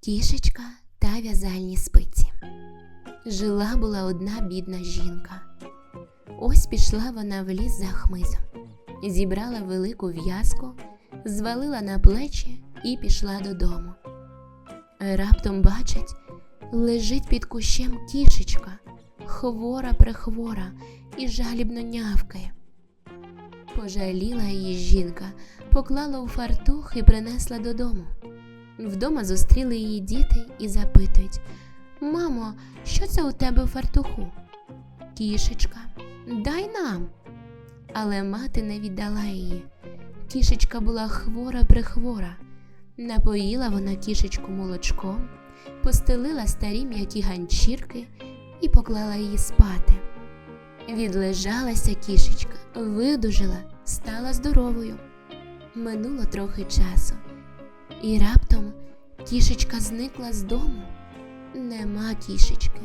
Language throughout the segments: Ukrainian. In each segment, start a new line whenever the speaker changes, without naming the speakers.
Кішечка та в'язальні спиці. Жила була одна бідна жінка. Ось пішла вона в ліс за хмизом, зібрала велику в'язку, звалила на плечі і пішла додому. Раптом бачить, лежить під кущем кішечка, хвора прихвора і жалібно нявкає. Пожаліла її жінка, поклала у фартух і принесла додому. Вдома зустріли її діти і запитують: Мамо, що це у тебе у фартуху? Кішечка, дай нам. Але мати не віддала її. Кішечка була хвора прихвора. Напоїла вона кішечку молочком, постелила старі м'які ганчірки і поклала її спати. Відлежалася кішечка, видужила, стала здоровою. Минуло трохи часу, і раптом кішечка зникла з дому. Нема кішечки.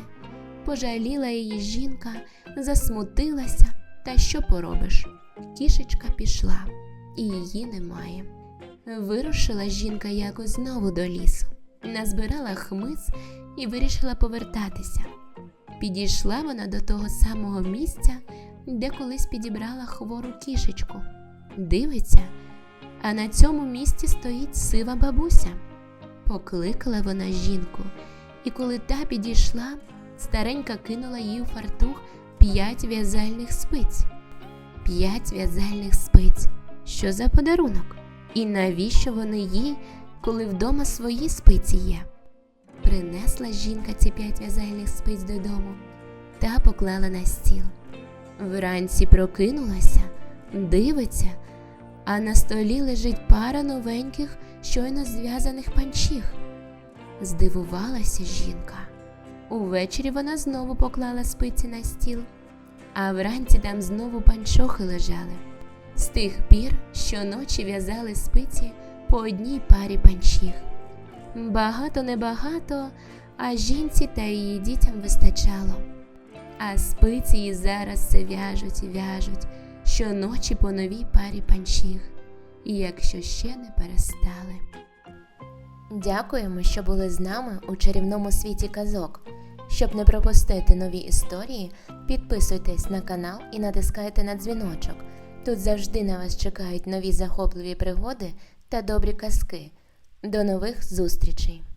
Пожаліла її жінка, засмутилася, та що поробиш? Кішечка пішла, і її немає. Вирушила жінка якось знову до лісу, назбирала хмиз і вирішила повертатися. Підійшла вона до того самого місця, де колись підібрала хвору кішечку. Дивиться, а на цьому місці стоїть сива бабуся. Покликала вона жінку, і коли та підійшла, старенька кинула їй у фартух п'ять в'язальних спиць. П'ять в'язальних спиць. Що за подарунок? І навіщо вони їй, коли вдома свої спиці є? Принесла жінка ці п'ять в'язальних спиць додому та поклала на стіл. Вранці прокинулася, дивиться, а на столі лежить пара новеньких, щойно зв'язаних панчіх. Здивувалася жінка. Увечері вона знову поклала спиці на стіл, а вранці там знову панчохи лежали. З тих пір щоночі в'язали спиці по одній парі панчіх. Багато небагато, а жінці та її дітям вистачало. А спиці і зараз все в'яжуть в'яжуть щоночі по новій парі панчіх, і якщо ще не перестали. Дякуємо, що були з нами у чарівному світі казок. Щоб не пропустити нові історії, підписуйтесь на канал і натискайте на дзвіночок. Тут завжди на вас чекають нові захопливі пригоди та добрі казки. До нових зустрічей!